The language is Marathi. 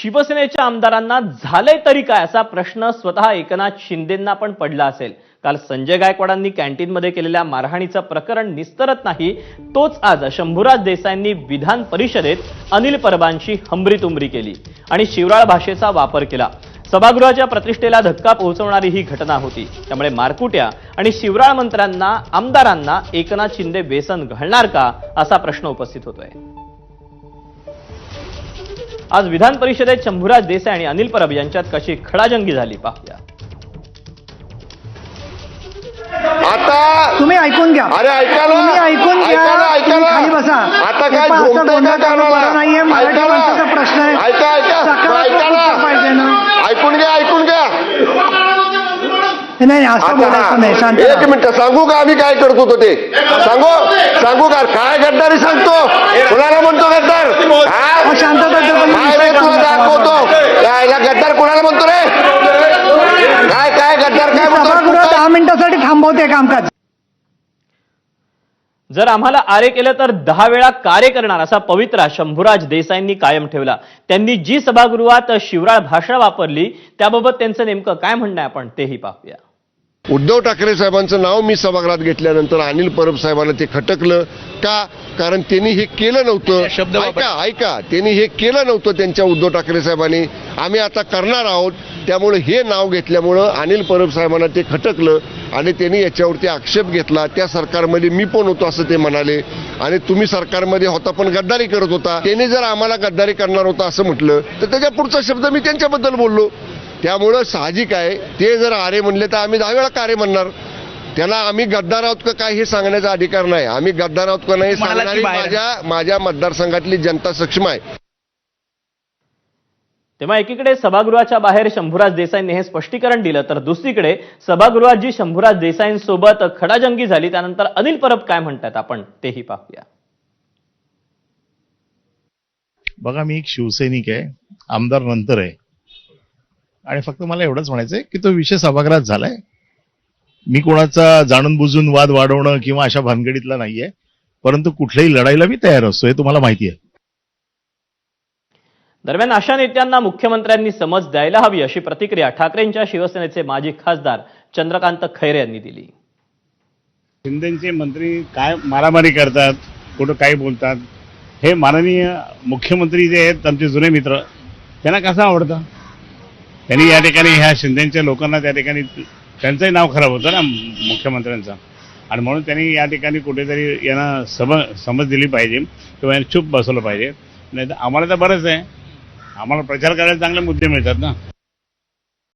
शिवसेनेच्या आमदारांना झालंय तरी काय असा प्रश्न स्वतः एकनाथ शिंदेंना पण पडला असेल. काल संजय गायकवाडांनी कॅन्टीनमध्ये केलेल्या मारहाणीचं प्रकरण निस्तरत नाही तोच आज शंभूराज देसाईंनी विधान परिषदेत अनिल परबांशी हमरीतुमरी केली आणि शिवराळ भाषेचा वापर केला. सभागृहाच्या प्रतिष्ठेला धक्का पोहोचवणारी ही घटना होती. त्यामुळे मारकुट्या आणि शिवराळ मंत्र्यांना आमदारांना एकनाथ शिंदे बेसन घालणार का असा प्रश्न उपस्थित होतोय. आज विधान परिषदेत शंभूराज देसाई आणि अनिल परब यांच्यात कशी खडाजंगी झाली पाहूया. आता तुम्ही ऐकून घ्या. अरे ऐका ना तुम्ही ऐकून घ्या. ऐका ना ऐका तुम्ही ना खाली बसा. आता हे काय पहा, असं झोपतंय गोंधळ का करणं कानाला? बरं नाहीये. मराठी ऐका ना. माणसाचा प्रश्न आहे. ऐका ऐका. सकारात्मक ऐका उत्तर पाहिजे ना. ना ऐकून घ्या ऐकून घ्या. नाही असं बोलायचं नाही. शांत एक राहा. मिनिट सांगू का आम्ही काय करत होतो ते? सांगू? सांगू का? काय गद्दारी सांगतो? कुणाला काय काय गद्दार काय सभागृह दहा मिनिटासाठी थांबवते कामकाज. जर आम्हाला आरे केलं तर दहा वेळा कार्य करणार असा पवित्रा शंभूराज देसाईंनी कायम ठेवला. त्यांनी जी सभागृहात शिवराळ भाषा वापरली त्याबाबत त्यांचं नेमकं काय म्हणणं आहे आपण तेही पाहूया. उद्धव ठाकरे साहेबांचं नाव मी सभागृहात घेतल्यानंतर अनिल परब साहेबांना ते खटकलं. का? कारण त्यांनी हे केलं नव्हतं. ऐका ऐका. त्यांनी हे केलं नव्हतं त्यांच्या उद्धव ठाकरे साहेबांनी. आम्ही आता करणार आहोत. त्यामुळे हे नाव घेतल्यामुळं अनिल परब साहेबांना ते खटकलं आणि त्यांनी याच्यावरती आक्षेप घेतला. त्या सरकारमध्ये मी पण होतो असं ते म्हणाले. आणि तुम्ही सरकारमध्ये होता पण गद्दारी करत होता. त्यांनी जर आम्हाला गद्दारी करणार होता असं म्हटलं तर त्याच्या पुढचा शब्द मी त्यांच्याबद्दल बोललो. त्यामुळं साहजिक आहे. ते जर आरे म्हणले तर आम्ही दहा वेळा कार्य म्हणणार? त्याला आम्ही गद्दार आहोत का काय हे सांगण्याचा अधिकार नाही. आम्ही गद्दार आहोत का नाही सांगणारी माझ्या माझ्या मतदारसंघातली जनता सक्षम आहे. तेव्हा एकीकडे सभागृहाच्या बाहेर शंभूराज देसाईंनी हे स्पष्टीकरण दिलं तर दुसरीकडे सभागृहात जी शंभूराज देसाईंसोबत खडाजंगी झाली त्यानंतर अनिल परब काय म्हणतात आपण तेही पाहूया. बघा मी एक शिवसैनिक आहे आमदार नंतर आहे. आणि फक्त मला एवढंच म्हणायचं आहे की तो विषय सभागृहात झालाय. मी कोणाचा जाणून बुजून वाद वाढवणं किंवा अशा भानगडीतला नाहीये परंतु कुठल्याही लढाईला मी तयार असतो हे तुम्हाला माहिती आहे. दरम्यान अशा नेत्यांना मुख्यमंत्र्यांनी समज द्यायला हवी अशी प्रतिक्रिया ठाकरेंच्या शिवसेनेचे माजी खासदार चंद्रकांत खैरे यांनी दिली. शिंदेचे मंत्री काय मारामारी करतात कुठं काय बोलतात हे माननीय मुख्यमंत्री जे आहेत आमचे जुने मित्र त्यांना कसं आवडतं? त्यांनी या ठिकाणी ह्या शिंदेच्या लोकांना त्या ठिकाणी त्यांचंही नाव खराब होतं ना मुख्यमंत्र्यांचं. आणि म्हणून त्यांनी या ठिकाणी कुठेतरी यांना सम समज दिली पाहिजे किंवा यांना चूप बसवलं पाहिजे. नाही तर आम्हाला तर बरंच आहे. आम्हाला प्रचार करायला चांगले मुद्दे मिळतात ना.